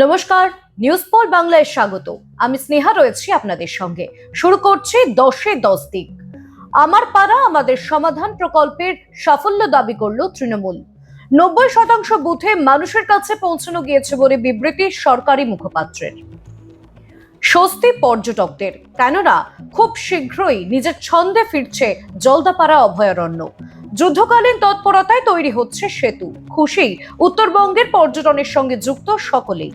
নমস্কার news Poll বাংলায় স্বাগত। আমি স্নেহা রয়েছি আপনাদের সঙ্গে। শুরু করছি দশে দশ দিক। আমার পাড়া আমাদের সমাধান প্রকল্পের সাফল্য দাবি করল তৃণমূল। নব্বই শতাংশ বুথে মানুষের কাছে পৌঁছানো গিয়েছে বলে বিবৃতি সরকারি মুখপাত্রের। স্বস্তি পর্যটকদের, কেননা খুব শীঘ্রই নিজের ছন্দে ফিরছে জলদাপাড়া অভয়ারণ্য। যুদ্ধকালীন তৎপরতায় তৈরি হচ্ছে সেতু। খুশি, উত্তরবঙ্গের পর্যটনের সঙ্গে যুক্ত সকলেই।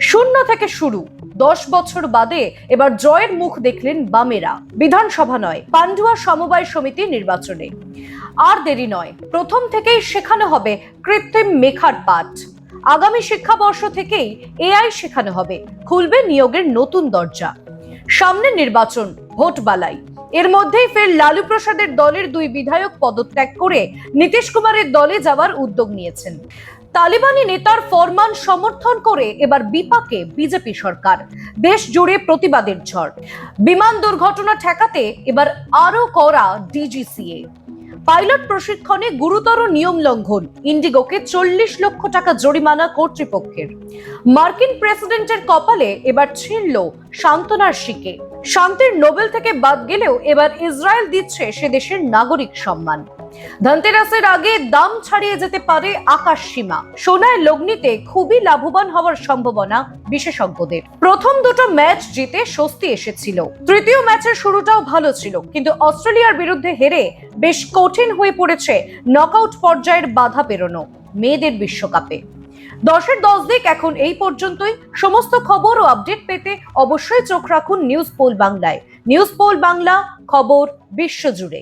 শূন্য থেকে শুরু, দশ বছর বাদে এবার জয়ের মুখ দেখলেন বামেরা। বিধানসভা নয়, পান্ডুয়া সমবায় সমিতি নির্বাচনে। আর দেরি নয়, প্রথম থেকেই শেখানো হবে কৃত্রিম মেখার পাঠ। আগামী শিক্ষাবর্ষ থেকেই এআই শেখানো হবে, খুলবে নিয়োগের নতুন দরজা। সামনে নির্বাচন ভোট বালাই এর মধ্যেই ফের লালু প্রসাদের দলের দুই বিধায়ক পদত্যাগ করে নীতিশ কুমারের দলে যাওয়ার উদ্যোগ নিয়েছেন। তালিবানি নেতার ফরমান সমর্থন করে এবার বিপাকে বিজেপি সরকার। দেশ জুড়ে প্রতিবাদের ঝড়। বিমান দুর্ঘটনা ঠেকাতে এবার আরও করা ডিজিসিএ। পাইলট প্রশিক্ষণে গুরুতর নিয়ম লঙ্ঘন। ইন্ডিগোকে চল্লিশ লক্ষ টাকা জরিমানা কর্তৃপক্ষের। মার্কিন প্রেসিডেন্টের কপালে এবার ছিঁড়ল সান্ত্বনার শিকে শান্তির নোবেল থেকে বাদ গেলেও এবার ইসরায়েল দিচ্ছে সে দেশের নাগরিক সম্মান। ধনতেরাসের আগে দাম ছাড়িয়ে যেতে পারে আকাশ সীমা। সোনায় লগ্নিতে খুবই লাভবান হওয়ার সম্ভাবনা বিশেষজ্ঞদের। প্রথম দুটো ম্যাচ জিতে স্বস্তি এসেছিল। তৃতীয় ম্যাচের শুরুটাও ভালো ছিল, কিন্তু অস্ট্রেলিয়ার বিরুদ্ধে হেরে বেশ কঠিন হয়ে পড়েছে নকআউট পর্যায়ের বাধা পেরোনো মেয়েদের বিশ্বকাপে। দশের দশ দিক এখন এই পর্যন্তই। সমস্ত খবর ও আপডেট পেতে অবশ্যই চোখ রাখুন নিউজ পোল বাংলায়। নিউজ পোল বাংলা, খবর বিশ্বজুড়ে